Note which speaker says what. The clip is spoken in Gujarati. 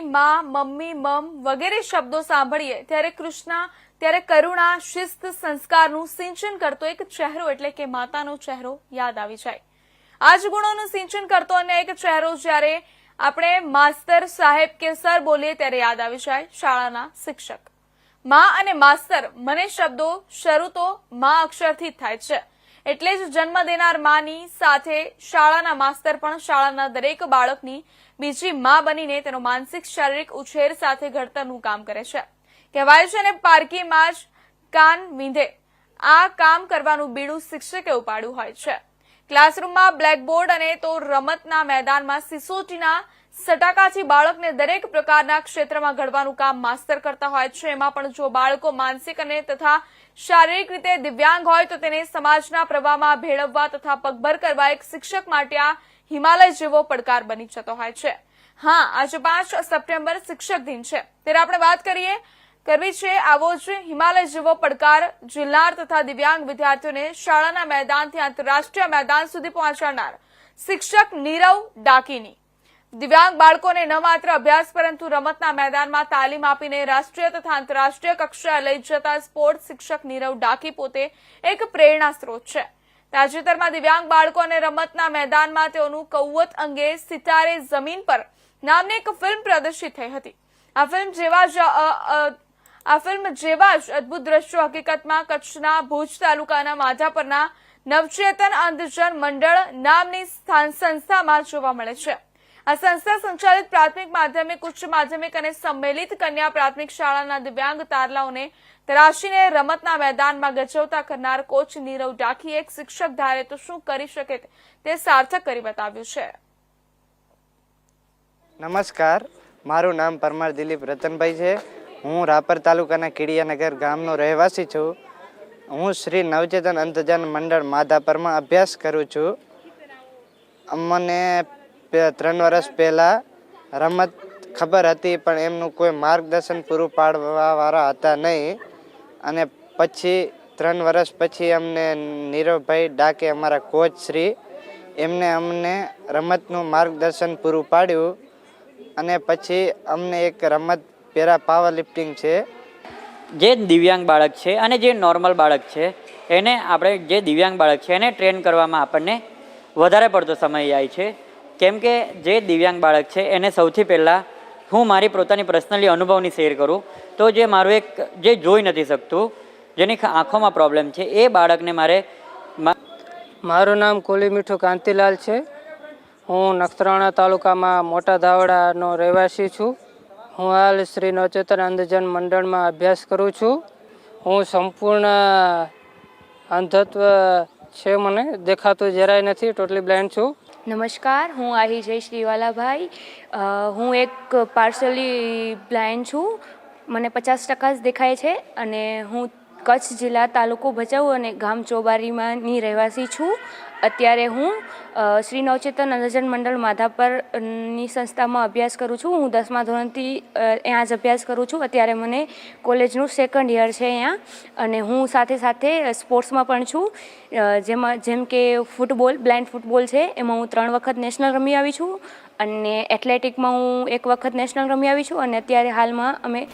Speaker 1: માં, મમ્મી, મમ વગેરે શબ્દો સાંભળીએ. ત્યારે કૃષ્ણા, ત્યારે કરુણા શિસ્ત સંસ્કારનું સિંચન કરતો એક ચહેરો એટલે કે માતાનો ચહેરો યાદ આવી જાય. આ જ ગુણોનું સિંચન કરતો અન્ય એક ચહેરો જ્યારે આપણે માસ્તર સાહેબ કે સર બોલીએ ત્યારે યાદ આવી જાય શાળાના શિક્ષક. માં અને માસ્તર મને શબ્દો શરૂ તો માં અક્ષરથી થાય છે. એટલે જ જન્મ દેનાર માની સાથે શાળાના માસ્તર પણ શાળાના દરેક બાળકની બીજી માં બનીને તેનો માનસિક શારીરિક ઉછેર સાથે ઘડતરનું કામ કરે છે. કહેવાય છે ને, પારકીમાં જ કાન વીંધે. આ કામ કરવાનું બીડું શિક્ષકે ઉપાડ્યું હોય છે. ક્લાસરૂમમાં બ્લેકબોર્ડ અને તો રમતના મેદાનમાં સિસોટીના સટાકાથી બાળકને દરેક પ્રકારના ક્ષેત્રમાં ઘડવાનું કામ માસ્તર કરતા હોય છે. એમાં પણ જો બાળકો માનસિક અને તથા શારીરિક રીતે દિવ્યાંગ હોય તો તેને સમાજના પ્રવાહમાં ભેળવવા તથા પગભર કરવા એક શિક્ષક માટે આ હિમાલય જેવો પડકાર બની જતો હોય છે. હા, આજે પાંચ સપ્ટેમ્બર શિક્ષક દિન છે. ત્યારે આપણે વાત કરીએ કરવી છે આવો જ હિમાલય જેવો પડકાર જિલ્લાર તથા દિવ્યાંગ વિદ્યાર્થીઓને શાળાના મેદાનથી આંતરરાષ્ટ્રીય મેદાન સુધી પહોંચાડનાર શિક્ષક નીરવ ડાકીની. દિવ્યાંગ બાળકોને ન માત્ર અભ્યાસ પરંતુ રમતના મેદાનમાં તાલીમ આપીને રાષ્ટ્રીય તથા આંતરરાષ્ટ્રીય કક્ષાએ લઈ જતા સ્પોર્ટ્સ શિક્ષક નીરવ ડાકી પોતે એક પ્રેરણા સ્ત્રોત છે. તાજેતરમાં દિવ્યાંગ બાળકો અને રમતના મેદાનમાં તેઓનું કૌવત અંગે સિતારે જમીન પર નામની એક ફિલ્મ પ્રદર્શિત થઈ હતી. આ ફિલ્મ જેવા જ આ ફિલ્મ જેવા જ અદભુત દ્રશ્યો હકીકતમાં કચ્છના ભુજ તાલુકાના માધાપરના નવચેતન અંધજન મંડળ નામની સંસ્થામાં જોવા મળે છે. આ સંસ્થા સંચાલિત પ્રાથમિક માધ્યમિક, ઉચ્ચ માધ્યમિક અને સંમેલિત કન્યા પ્રાથમિક શાળાના દિવ્યાંગ તારલાઓને તરાશીને રમતના મેદાનમાં ગજવતા કરનાર કોચ નીરવ ડાખી એક શિક્ષક ધારે તો શું કરી શકે તે સાર્થક કરી બતાવ્યું છે.
Speaker 2: નમસ્કાર. મારું નામ પરમાર દિલીપ રતનભાઈ છે. હું રાપર તાલુકાના કીડિયાનગર ગામનો રહેવાસી છું. હું શ્રી નવચેતન અંતજન મંડળ માધાપરમાં અભ્યાસ કરું છું. અમને ત્રણ વર્ષ પહેલાં રમત ખબર હતી, પણ એમનું કોઈ માર્ગદર્શન પૂરું પાડવાવાળા હતા નહીં. અને પછી ત્રણ વર્ષ પછી અમને નીરવભાઈ ડાકે, અમારા કોચ શ્રી, એમને અમને રમતનું માર્ગદર્શન પૂરું પાડ્યું. અને પછી અમને એક રમત પેરા પાવર લિફ્ટિંગ છે.
Speaker 3: જે દિવ્યાંગ બાળક છે અને જે નોર્મલ બાળક છે એને આપણે જે દિવ્યાંગ બાળક છે એને ટ્રેન કરવામાં આપણને વધારે પડતો સમય જાય છે. કેમ કે જે દિવ્યાંગ બાળક છે એને સૌથી પહેલાં હું મારી પોતાની પર્સનલી અનુભવની શેર કરું. તો જે મારું એક જે જોઈ નથી શકતું જેની આંખોમાં પ્રોબ્લેમ છે એ બાળકને મારે
Speaker 4: મારું નામ કોલી મીઠું કાંતિલાલ છે. હું નખત્રાણા તાલુકામાં મોટા ધાવડાનો રહેવાસી છું. હું હાલ શ્રી નવચેતન અંધજન મંડળમાં અભ્યાસ કરું છું. હું સંપૂર્ણ અંધત્વ છે મને, દેખાતું જરાય નથી ટોટલી બ્લાઇન્ડ છું.
Speaker 5: નમસ્કાર, હું આહી જય શ્રીવાલાભાઈ. હું એક પાર્સલી બ્લાઇન્ડ છું. મને પચાસ ટકા જ દેખાય છે અને હું કચ્છ જિલ્લા તાલુકો ભચાઉ અને ગામ ચોબારીમાંની રહેવાસી છું. અત્યારે હું શ્રી નવચેતન અંધજન મંડળ માધાપરની સંસ્થામાં અભ્યાસ કરું છું. હું દસમા ધોરણથી ત્યાં જ અભ્યાસ કરું છું. અત્યારે મને કોલેજનું સેકન્ડ યર છે અહીંયા. અને હું સાથે સાથે સ્પોર્ટ્સમાં પણ છું. જેમાં, જેમ કે ફૂટબોલ, બ્લાઇન્ડ ફૂટબોલ છે, એમાં હું ત્રણ વખત નેશનલ રમી આવી છું. અને એથ્લેટિકમાં હું એક વખત નેશનલ રમી આવી છું. અને અત્યારે હાલમાં અમે